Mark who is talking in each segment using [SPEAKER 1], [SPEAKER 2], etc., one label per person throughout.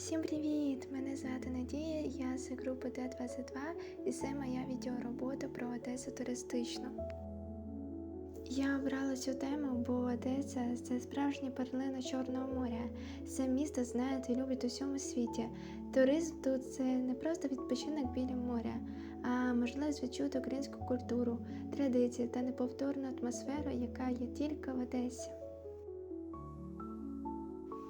[SPEAKER 1] Всім привіт! Мене звати Надія, я з групи Д22 і це моя відеоробота про Одесу туристичну. Я обрала цю тему, бо Одеса це справжня перлина Чорного моря. Це місто знають і люблять у всьому світі. Туризм тут це не просто відпочинок біля моря, а можливість відчути українську культуру, традиції та неповторну атмосферу, яка є тільки в Одесі.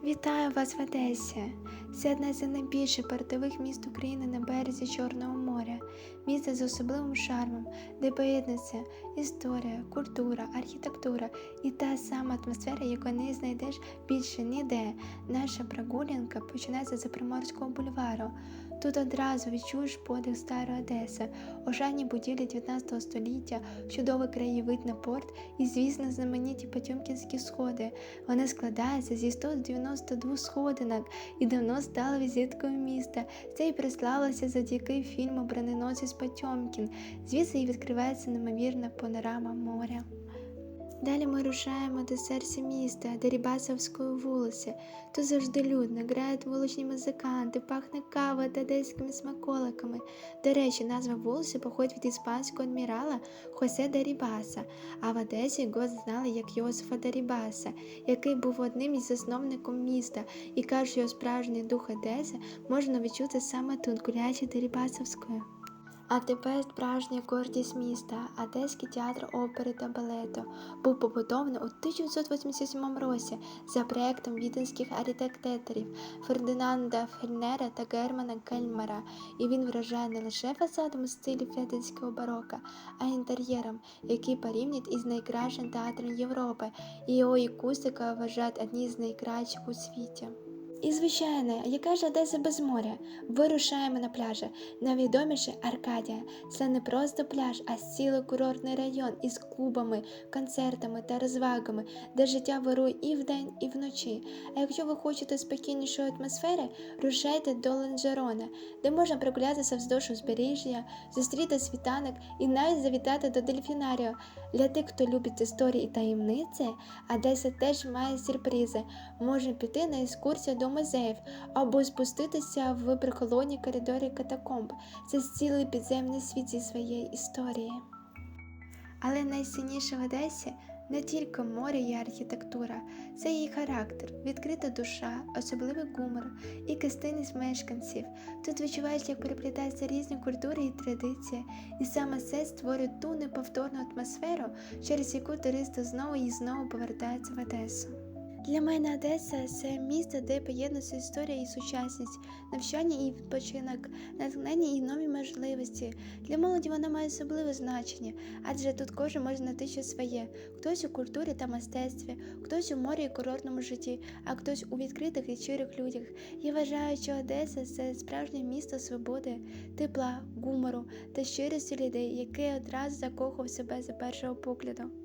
[SPEAKER 1] Вітаю вас в Одесі! Це одне з найбільших портових міст України на березі Чорного моря, місце з особливим шармом, де поєднується історія, культура, архітектура і та сама атмосфера, яку не знайдеш більше ніде. Наша прогулянка починається з Приморського бульвару. Тут одразу відчуєш подих старої Одеси, ошані будівлі 19 століття, чудовий краєвид на порт і, звісно, знамениті Потьомкінські сходи. Вони складаються зі 192 сходинок і давно стали візиткою міста. Це й прислалося завдяки фільму Броненосець Потьомкін. Звідси й відкривається неймовірна панорама моря. Далі ми рушаємо до серця міста, до Рібасовської вулиці. Тут завжди людно, грають вуличні музиканти, пахне кавою та одеськими смаколиками. До речі, назва вулиці походить від іспанського адмірала Хосе де Рібаса, а в Одесі його знали як Йосифа де Рібаса, який був одним із засновників міста, і кажуть, що справжній дух Одеси можна відчути саме тут, гуляючи до Рібасовської. А тепер справжня гордість міста, Одеський театр опери та балету, був побудований у 1987 році за проєктом віденських архітекторів Фердинанда Фельнера та Германа Кельмера, і він вражає не лише фасадом у стилі фединського барока, а й інтер'єром, який порівнюють із найкращим театром Європи, і його акустика вважають одні з найкращих у світі. І звичайно, яка ж Одеса без моря? Вирушаємо на пляжі. Найвідоміший Аркадія. Це не просто пляж, а цілий курортний район із клубами, концертами та розвагами, де життя вирує і вдень, і вночі. А якщо ви хочете спокійнішої атмосфери, рушайте до Ленджерона, де можна прогулятися вздовж узбережжя, зустріти світанок і навіть завітати до дельфінарію. Для тих, хто любить історії і таємниці, Одеса теж має сюрпризи. Можна піти на екскурсію до музеїв або спуститися в прихолодні коридорі катакомб. Це цілий підземний світ зі своєї історії. Але найсильніше в Одесі не тільки море і архітектура, це її характер, відкрита душа, особливий гумор і кистинність мешканців. Тут відчуваєш, як переплітаються різні культури і традиції, і саме це створює ту неповторну атмосферу, через яку туристи знову і знову повертаються в Одесу. Для мене Одеса це місто, де поєднується історія і сучасність, навчання і відпочинок, натхнення і нові можливості. Для молоді вона має особливе значення, адже тут кожен може знайти щось своє, хтось у культурі та мистецтві, хтось у морі і курортному житті, а хтось у відкритих і щирих людях. Я вважаю, що Одеса це справжнє місто свободи, тепла, гумору та щирості людей, яке одразу закохав себе за першого погляду.